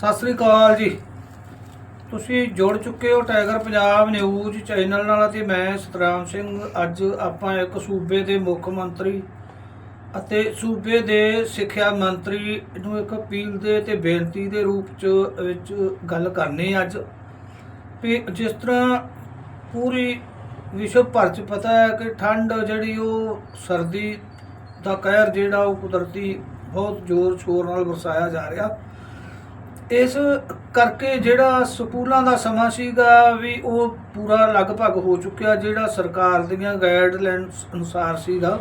ਸਤਿ ਸ੍ਰੀ ਅਕਾਲ ਜੀ। ਤੁਸੀਂ ਜੁੜ ਚੁੱਕੇ ਹੋ ਟਾਈਗਰ ਪੰਜਾਬ ਨਿਊਜ਼ ਚੈਨਲ ਨਾਲ ਅਤੇ ਮੈਂ ਸਤਰਾਮ ਸਿੰਘ। ਅੱਜ ਆਪਾਂ ਇੱਕ ਸੂਬੇ ਦੇ ਮੁੱਖ ਮੰਤਰੀ ਅਤੇ ਸੂਬੇ ਦੇ ਸਿੱਖਿਆ ਮੰਤਰੀ ਨੂੰ ਇੱਕ ਅਪੀਲ ਦੇ ਤੇ ਬੇਨਤੀ ਦੇ ਰੂਪ ਚ ਵਿੱਚ ਗੱਲ ਕਰਨੀ ਅੱਜ। ਵੀ ਜਿਸ ਤਰ੍ਹਾਂ ਪੂਰੀ ਵਿਸ਼ਵ ਭਰ ਚ ਪਤਾ ਹੈ ਕਿ ਠੰਡ ਜਿਹੜੀ ਉਹ ਸਰਦੀ ਦਾ ਕਹਿਰ ਜਿਹੜਾ ਉਹ ਕੁਦਰਤੀ ਬਹੁਤ ਜ਼ੋਰ ਸ਼ੋਰ ਨਾਲ ਵਰਸਾਇਆ ਜਾ ਰਿਹਾ। ਇਸ ਕਰਕੇ ਜਿਹੜਾ ਸਕੂਲਾਂ ਦਾ ਸਮਾਂ ਸੀਗਾ ਵੀ ਉਹ ਪੂਰਾ ਲਗਭਗ ਹੋ ਚੁੱਕਿਆ, ਜਿਹੜਾ ਸਰਕਾਰ ਦੀਆਂ ਗਾਈਡਲਾਈਨਸ ਅਨੁਸਾਰ ਸੀਗਾ।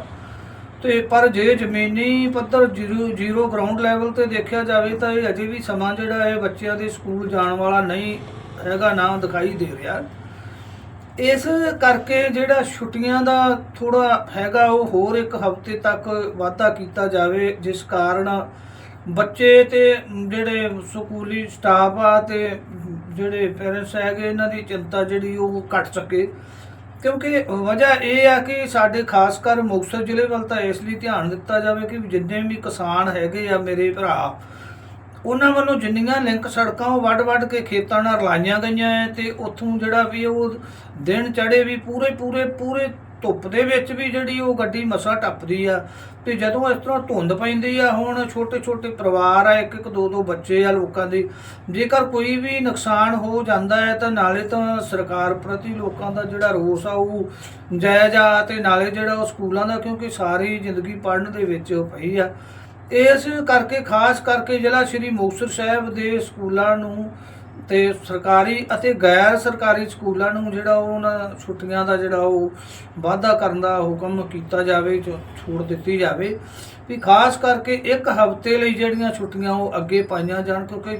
ਤੇ ਪਰ ਜੇ ਜ਼ਮੀਨੀ ਪੱਧਰ ਜ਼ੀਰੋ ਜ਼ੀਰੋ ਗਰਾਊਂਡ ਲੈਵਲ ਤੇ ਦੇਖਿਆ ਜਾਵੇ ਤਾਂ ਇਹ ਅਜੇ ਵੀ ਸਮਾਂ ਜਿਹੜਾ ਹੈ ਬੱਚਿਆਂ ਦੇ ਸਕੂਲ ਜਾਣ ਵਾਲਾ ਨਹੀਂ ਹੈਗਾ, ਨਾ ਦਿਖਾਈ ਦੇ ਰਿਹਾ। ਇਸ ਕਰਕੇ ਜਿਹੜਾ ਛੁੱਟੀਆਂ ਦਾ ਥੋੜਾ ਹੈਗਾ, ਉਹ ਹੋਰ ਇੱਕ ਹਫ਼ਤੇ ਤੱਕ ਵਾਧਾ ਕੀਤਾ ਜਾਵੇ, ਜਿਸ ਕਾਰਨ ਬੱਚੇ ਤੇ ਜਿਹੜੇ ਸਕੂਲੀ ਸਟਾਫ ਆ ਤੇ ਜਿਹੜੇ ਪੇਰੈਂਟਸ ਹੈਗੇ, ਇਹਨਾਂ ਦੀ ਚਿੰਤਾ ਜਿਹੜੀ ਉਹ ਘਟ ਸਕੇ। ਕਿਉਂਕਿ ਵਜ੍ਹਾ ਇਹ ਆ ਕਿ ਸਾਡੇ ਖਾਸ ਕਰ ਮੁਕਤਸਰ ਜ਼ਿਲ੍ਹੇ ਵੱਲ ਤਾਂ ਇਸ ਲਈ ਧਿਆਨ ਦਿੱਤਾ ਜਾਵੇ ਕਿ ਜਿੰਨੇ ਵੀ ਕਿਸਾਨ ਹੈਗੇ ਆ ਮੇਰੇ ਭਰਾ, ਉਹਨਾਂ ਵੱਲੋਂ ਜਿੰਨੀਆਂ ਲਿੰਕ ਸੜਕਾਂ ਉਹ ਵੱਡ-ਵੱਡ ਕੇ ਖੇਤਾਂ ਨਾਲ ਰਲਾਈਆਂ ਗਈਆਂ ਐ ਤੇ ਉੱਥੋਂ ਜਿਹੜਾ ਵੀ ਉਹ ਦਿਨ ਚੜੇ ਵੀ ਪੂਰੇ ਪੂਰੇ ਪੂਰੇ ਧੁੱਪ ਦੇ ਵਿੱਚ ਵੀ ਜਿਹੜੀ ਉਹ ਗੱਡੀ ਮਸਾ ਟੱਪਦੀ ਆ, ਤੇ ਜਦੋਂ ਇਸ ਤਰ੍ਹਾਂ ਧੁੰਦ ਪੈਂਦੀ ਆ, ਹੁਣ ਛੋਟੇ ਛੋਟੇ ਪਰਿਵਾਰ ਆ ਇੱਕ ਇੱਕ ਦੋ ਦੋ ਬੱਚੇ ਆ ਲੋਕਾਂ ਦੇ, ਜੇਕਰ ਕੋਈ ਵੀ ਨੁਕਸਾਨ ਹੋ ਜਾਂਦਾ ਹੈ, ਤਾਂ ਨਾਲੇ ਤਾਂ ਸਰਕਾਰ ਪ੍ਰਤੀ ਲੋਕਾਂ ਦਾ ਜਿਹੜਾ ਰੋਸ ਆ, ਉਹ ਜਾਇਜ਼ ਆ, ਤੇ ਨਾਲੇ ਜਿਹੜਾ ਉਹ ਸਕੂਲਾਂ ਦਾ, ਕਿਉਂਕਿ ਸਾਰੀ ਜ਼ਿੰਦਗੀ ਪੜ੍ਹਨ ਦੇ ਵਿੱਚ ਪਈ ਆ। ਇਸ ਕਰਕੇ, ਖਾਸ ਕਰਕੇ ਜ਼ਿਲ੍ਹਾ ਸ਼੍ਰੀ ਮੁਕਤਸਰ ਸਾਹਿਬ ਦੇ ਸਕੂਲਾਂ ਨੂੰ ਤੇ ਸਰਕਾਰੀ ਅਤੇ ਗੈਰ ਸਰਕਾਰੀ ਸਕੂਲਾਂ ਨੂੰ ਜਿਹੜਾ ਉਹ ਉਹਨਾਂ ਛੁੱਟੀਆਂ ਦਾ ਜਿਹੜਾ ਉਹ ਵਾਅਦਾ ਕਰਨ ਦਾ ਹੁਕਮ ਕੀਤਾ ਜਾਵੇ ਜੋ ਛੋੜ ਦਿੱਤੀ ਜਾਵੇ। ਵੀ ਖਾਸ ਕਰਕੇ ਇੱਕ ਹਫ਼ਤੇ ਲਈ ਜਿਹੜੀਆਂ ਛੁੱਟੀਆਂ ਉਹ ਅੱਗੇ ਪਾਈਆਂ ਜਾਣ, ਕਿਉਂਕਿ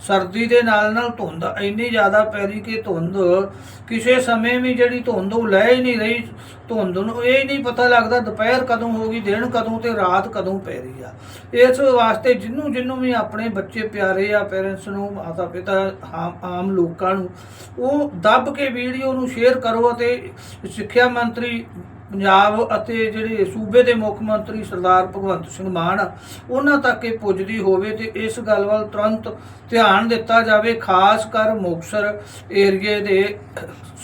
ਸਰਦੀ ਦੇ ਨਾਲ ਨਾਲ ਧੁੰਦ, ਇੰਨੀ ਜ਼ਿਆਦਾ ਪੈ ਰਹੀ ਕਿ ਧੁੰਦ, ਕਿਸੇ ਸਮੇਂ ਵੀ ਜਿਹੜੀ ਧੁੰਦ ਉਹ ਲੈ ਹੀ ਨਹੀਂ ਰਹੀ ਧੁੰਦ ਨੂੰ। ਇਹ ਨਹੀਂ ਪਤਾ ਲੱਗਦਾ ਦੁਪਹਿਰ ਕਦੋਂ ਹੋ ਗਈ, ਦਿਨ ਕਦੋਂ ਤੇ ਰਾਤ ਕਦੋਂ ਪੈ ਰਹੀ ਆ। ਇਸ ਵਾਸਤੇ ਜਿੰਨੂੰ ਜਿੰਨੂੰ ਵੀ ਆਪਣੇ ਬੱਚੇ ਪਿਆਰੇ ਆ ਪੇਰੈਂਟਸ ਨੂੰ ਮਾਤਾ ਪਿਤਾ ਆਮ- ਆਮ ਲੋਕਾਂ ਨੂੰ, ਉਹ ਦੱਬ ਕੇ ਵੀਡੀਓ ਨੂੰ ਸ਼ੇਅਰ ਕਰੋ ਅਤੇ ਸਿੱਖਿਆ ਮੰਤਰੀ ਪੰਜਾਬ ਅਤੇ ਜਿਹੜੇ ਸੂਬੇ ਦੇ ਮੁੱਖ ਮੰਤਰੀ ਸਰਦਾਰ ਭਗਵੰਤ ਸਿੰਘ ਮਾਨ ਉਹਨਾਂ ਤੱਕ ਇਹ ਪੁੱਜਦੀ ਹੋਵੇ ਤੇ ਇਸ ਗੱਲ ਵੱਲ ਤੁਰੰਤ ਧਿਆਨ ਦਿੱਤਾ ਜਾਵੇ, ਖਾਸ ਕਰ ਮੁਕਤਸਰ ਏਰੀਏ ਦੇ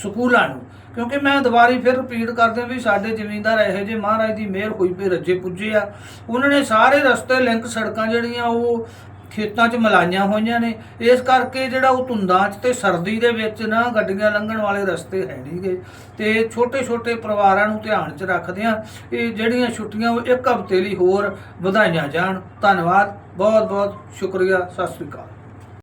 ਸਕੂਲਾਂ ਨੂੰ। ਕਿਉਂਕਿ ਮੈਂ ਦੁਬਾਰੀ ਫਿਰ ਰਿਪੀਟ ਕਰਦੇ ਵੀ ਸਾਡੇ ਜ਼ਮੀਂਦਾਰ ਇਹੋ ਜਿਹੇ ਮਹਾਰਾਜ ਦੀ ਮਿਹਰ ਹੋਈ ਪਈ, ਰੱਜੇ ਪੁੱਜੇ ਆ। ਉਹਨਾਂ ਨੇ ਸਾਰੇ ਰਸਤੇ, ਲਿੰਕ ਸੜਕਾਂ ਜਿਹੜੀਆਂ, ਉਹ ਖੇਤਾਂ 'ਚ ਮਲਾਈਆਂ ਹੋਈਆਂ ਨੇ। ਇਸ ਕਰਕੇ ਜਿਹੜਾ ਉਹ ਧੁੰਦਾਂ 'ਚ ਤੇ ਸਰਦੀ ਦੇ ਵਿੱਚ ਨਾ ਗੱਡੀਆਂ ਲੰਘਣ ਵਾਲੇ ਰਸਤੇ ਹੈ ਨਹੀਂਗੇ ਤੇ ਛੋਟੇ ਛੋਟੇ ਪਰਿਵਾਰਾਂ ਨੂੰ ਧਿਆਨ 'ਚ ਰੱਖਦਿਆਂ ਇਹ ਜਿਹੜੀਆਂ ਛੁੱਟੀਆਂ ਉਹ ਇੱਕ ਹਫ਼ਤੇ ਲਈ ਹੋਰ ਵਧਾਈਆਂ ਜਾਣ। ਧੰਨਵਾਦ। ਬਹੁਤ ਬਹੁਤ ਸ਼ੁਕਰੀਆ। ਸਤਿ ਸ੍ਰੀ ਅਕਾਲ।